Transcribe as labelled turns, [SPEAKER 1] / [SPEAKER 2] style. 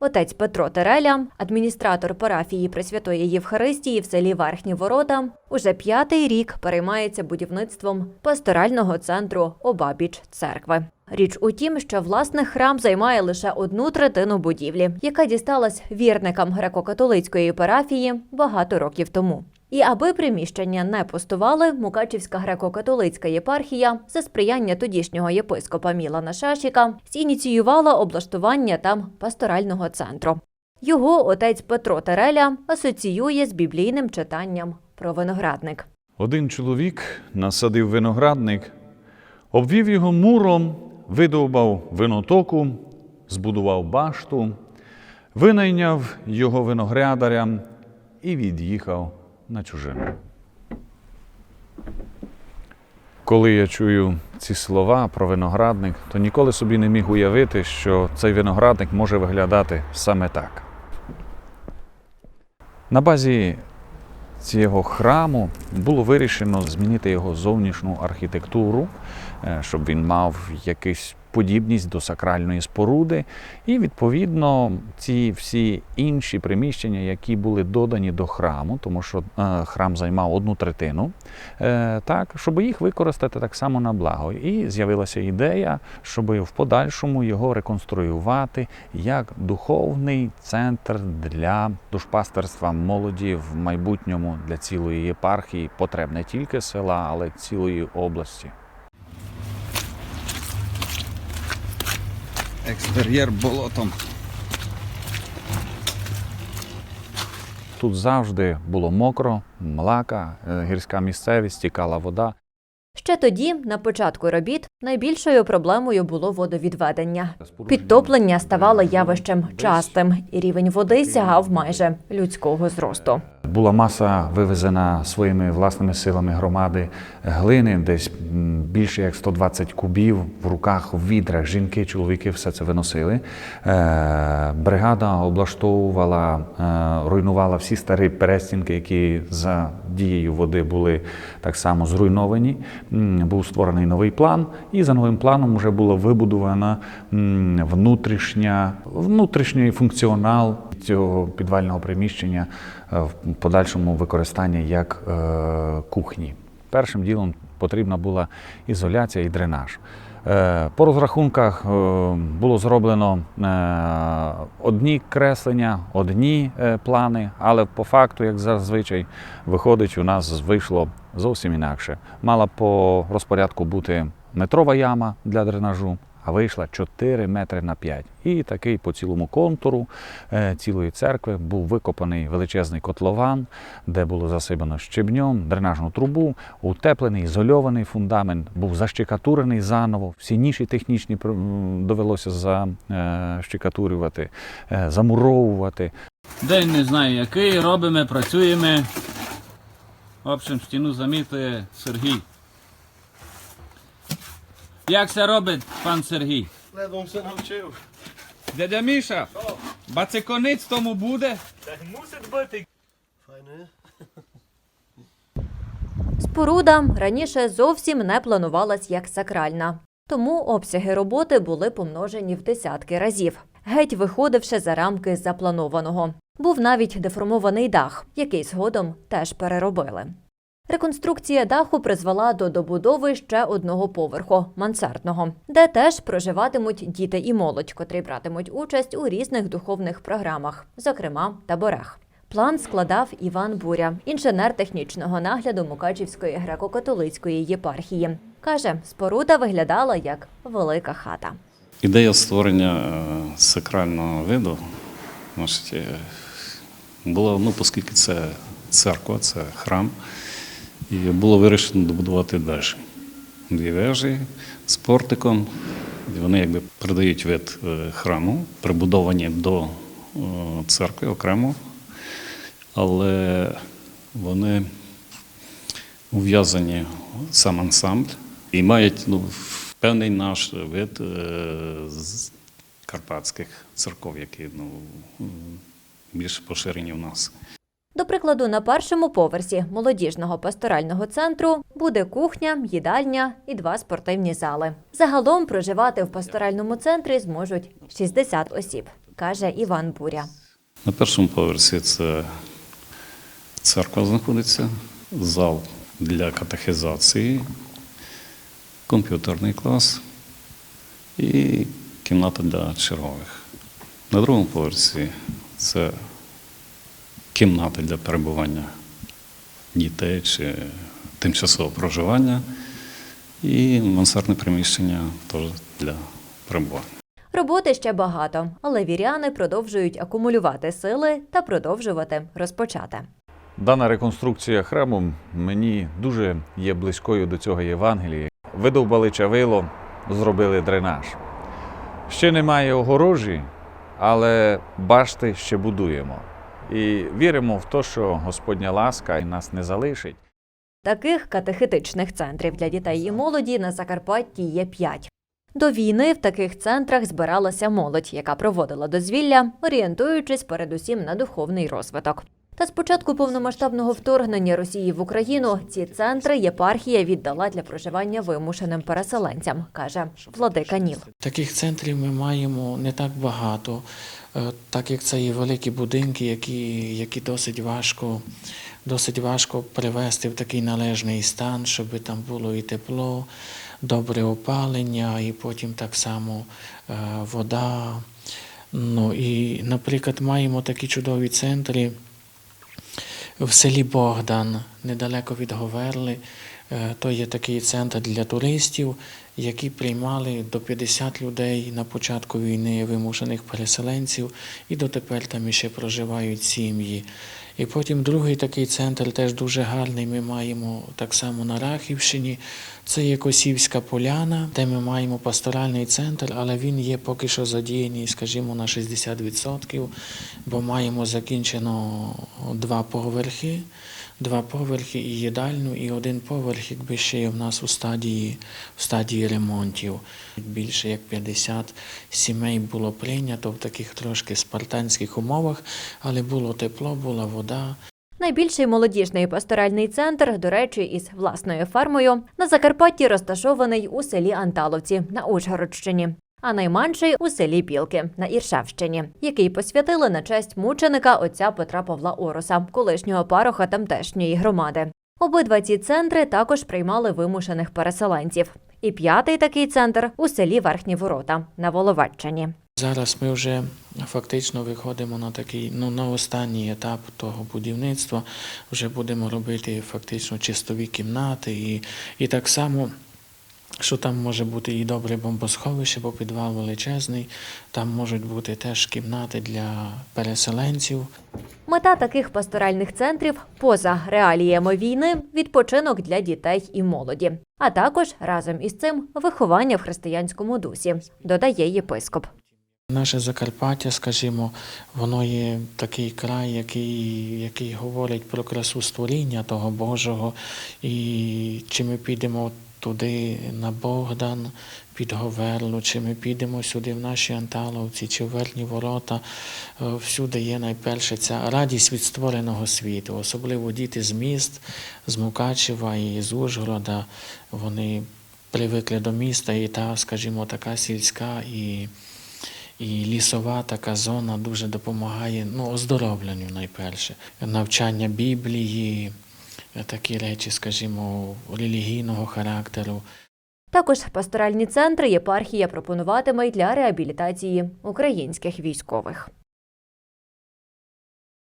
[SPEAKER 1] Отець Петро Тереля, адміністратор парафії Пресвятої Євхаристії в селі Верхні Ворота, уже п'ятий рік переймається будівництвом пасторального центру обабіч церкви. Річ у тім, що власне храм займає лише одну третину будівлі, яка дісталась вірникам греко-католицької парафії багато років тому. І аби приміщення не пустували, Мукачівська греко-католицька єпархія за сприяння тодішнього єпископа Мілана Шашіка зініціювала облаштування там пасторального центру. Його отець Петро Тереля асоціює з біблійним читанням про виноградник.
[SPEAKER 2] Один чоловік насадив виноградник, обвів його муром, видовбав винотоку, збудував башту, винайняв його виноградарям і від'їхав на чужину. Коли я чую ці слова про виноградник, то ніколи собі не міг уявити, що цей виноградник може виглядати саме так. На базі цього храму було вирішено змінити його зовнішню архітектуру, е, щоб він мав якусь подібність до сакральної споруди. І відповідно ці всі інші приміщення, які були додані до храму, тому що е, храм займав одну третину, е, так, щоб їх використати так само на благо. І з'явилася ідея, щоб в подальшому його реконструювати як духовний центр для душпастерства молоді в майбутньому для цілої єпархії, потреб не тільки села, але цілої області. Екстер'єр болотом. Тут завжди було мокро, млака, е, гірська місцевість, тікала вода.
[SPEAKER 1] Ще тоді, на початку робіт, найбільшою проблемою було водовідведення. Підтоплення ставало явищем частим, і рівень води сягав майже людського зросту.
[SPEAKER 2] Була маса вивезена своїми власними силами громади глини, десь більше як 120 кубів в руках, в відрах. Жінки, чоловіки все це виносили. Е, Бригада облаштовувала, е, руйнувала всі старі перестінки, які за дією води були так само зруйновані. Був створений новий план, і за новим планом вже була вибудована внутрішня, внутрішній функціонал цього підвального приміщення е, в подальшому використання як е, кухні. Першим ділом потрібна була ізоляція і дренаж. Е, По розрахунках було зроблено одні креслення, одні плани, але по факту, як зазвичай, виходить, у нас вийшло зовсім інакше. Мала по розпорядку бути метрова яма для дренажу, а вийшла 4 метри на 5. І такий по цілому контуру е, цілої церкви був викопаний величезний котлован, де було засипано щебнем, дренажну трубу, утеплений, ізольований фундамент, був защекатурений заново. Всі ніші технічні довелося защекатурювати, е, замуровувати.
[SPEAKER 3] День не знаю який, робимо, працюємо. В общем, стіну замітує Сергій. Як це робить пан Сергій?
[SPEAKER 4] Ледвом все навчив.
[SPEAKER 3] Дядя Міша, бацикониць тому буде?
[SPEAKER 4] Так мусить бути. Файне.
[SPEAKER 1] Споруда раніше зовсім не планувалась як сакральна, тому обсяги роботи були помножені в десятки разів, геть виходивши за рамки запланованого. Був навіть деформований дах, який згодом теж переробили. Реконструкція даху призвела до добудови ще одного поверху мансардного, де теж проживатимуть діти і молодь, котрі братимуть участь у різних духовних програмах, зокрема таборах. План складав Іван Буря, інженер технічного нагляду Мукачівської греко-католицької єпархії. Каже, споруда виглядала як велика хата.
[SPEAKER 5] Ідея створення е, сакрального виду значить, е, була, ну, оскільки це церква, це храм, і було вирішено добудувати далі. Дві вежі з портиком. Вони якби передають вид е, храму, прибудовані до е, церкви окремо, але вони ув'язані сам ансамбль і мають ну, певний наш вид е, з карпатських церков, які ну, більш поширені в нас.
[SPEAKER 1] Прикладу, на першому поверсі молодіжного пасторального центру буде кухня, їдальня і два спортивні зали. Загалом проживати в пасторальному центрі зможуть 60 осіб, каже Іван Буря.
[SPEAKER 5] На першому поверсі це церква знаходиться, зал для катехизації, комп'ютерний клас і кімната для чергових. На другому поверсі це кімната для перебування дітей чи тимчасового проживання і мансардне приміщення теж для перебування.
[SPEAKER 1] Роботи ще багато, але віряни продовжують акумулювати сили та продовжувати розпочати.
[SPEAKER 2] Дана реконструкція храму мені дуже є близькою до цього Євангелія. Видовбали чавило, зробили дренаж. Ще немає огорожі, але башти ще будуємо. І віримо в те, що Господня ласка нас не залишить.
[SPEAKER 1] Таких катехетичних центрів для дітей і молоді на Закарпатті є п'ять. До війни в таких центрах збиралася молодь, яка проводила дозвілля, орієнтуючись передусім на духовний розвиток. Та з початку повномасштабного вторгнення Росії в Україну ці центри єпархія віддала для проживання вимушеним переселенцям, каже владика Ніл.
[SPEAKER 6] Таких центрів ми маємо не так багато, е, так як це є великі будинки, які, які досить важко, досить важко привести в такий належний стан, щоб там було і тепло, добре опалення, і потім так само е, вода. Ну і, наприклад, маємо такі чудові центри в селі Богдан, недалеко від Говерли. Е, То є такий центр для туристів, які приймали до 50 людей на початку війни вимушених переселенців, і дотепер там іще проживають сім'ї. І потім другий такий центр теж дуже гарний. Ми маємо так само на Рахівщині. Це є Косівська поляна, де ми маємо пасторальний центр, але він є поки що задіяний, скажімо, на 60%, бо маємо закінчено два поверхи, два поверхи і їдальню, і один поверх, якби ще є в нас у стадії, в стадії ремонтів. Більше як 50 сімей було прийнято в таких трошки спартанських умовах, але було тепло, була вода.
[SPEAKER 1] Найбільший молодіжний пасторальний центр, до речі, із власною фермою на Закарпатті розташований у селі Анталовці на Ужгородщині, а найменший у селі Білки на Іршавщині, який посвятили на честь мученика отця Петра Павла Ороса, колишнього пароха тамтешньої громади. Обидва ці центри також приймали вимушених переселенців. І п'ятий такий центр у селі Верхні Ворота на Воловаччині.
[SPEAKER 6] Зараз ми вже фактично виходимо на такий ну на останній етап того будівництва. Вже будемо робити фактично чистові кімнати, і, і так само. Що там може бути і добре бомбосховище, бо підвал величезний, там можуть бути теж кімнати для переселенців.
[SPEAKER 1] Мета таких пасторальних центрів поза реаліями війни відпочинок для дітей і молоді, а також разом із цим виховання в християнському дусі, додає єпископ.
[SPEAKER 6] Наше Закарпаття, скажімо, воно є такий край, який, який говорить про красу створіння того Божого. І чи ми підемо туди на Богдан, під Говерлу, чи ми підемо сюди в наші Анталовці, чи в Верхні Ворота, е, всюди є найперше ця радість від створеного світу, особливо діти з міст, з Мукачева і з Ужгорода. Вони привикли до міста, і та, скажімо, така сільська і. І лісова така зона дуже допомагає ну, оздоровленню найперше. Навчання Біблії, такі речі, скажімо, релігійного характеру.
[SPEAKER 1] Також пасторальні центри єпархія пропонуватиме й для реабілітації українських військових.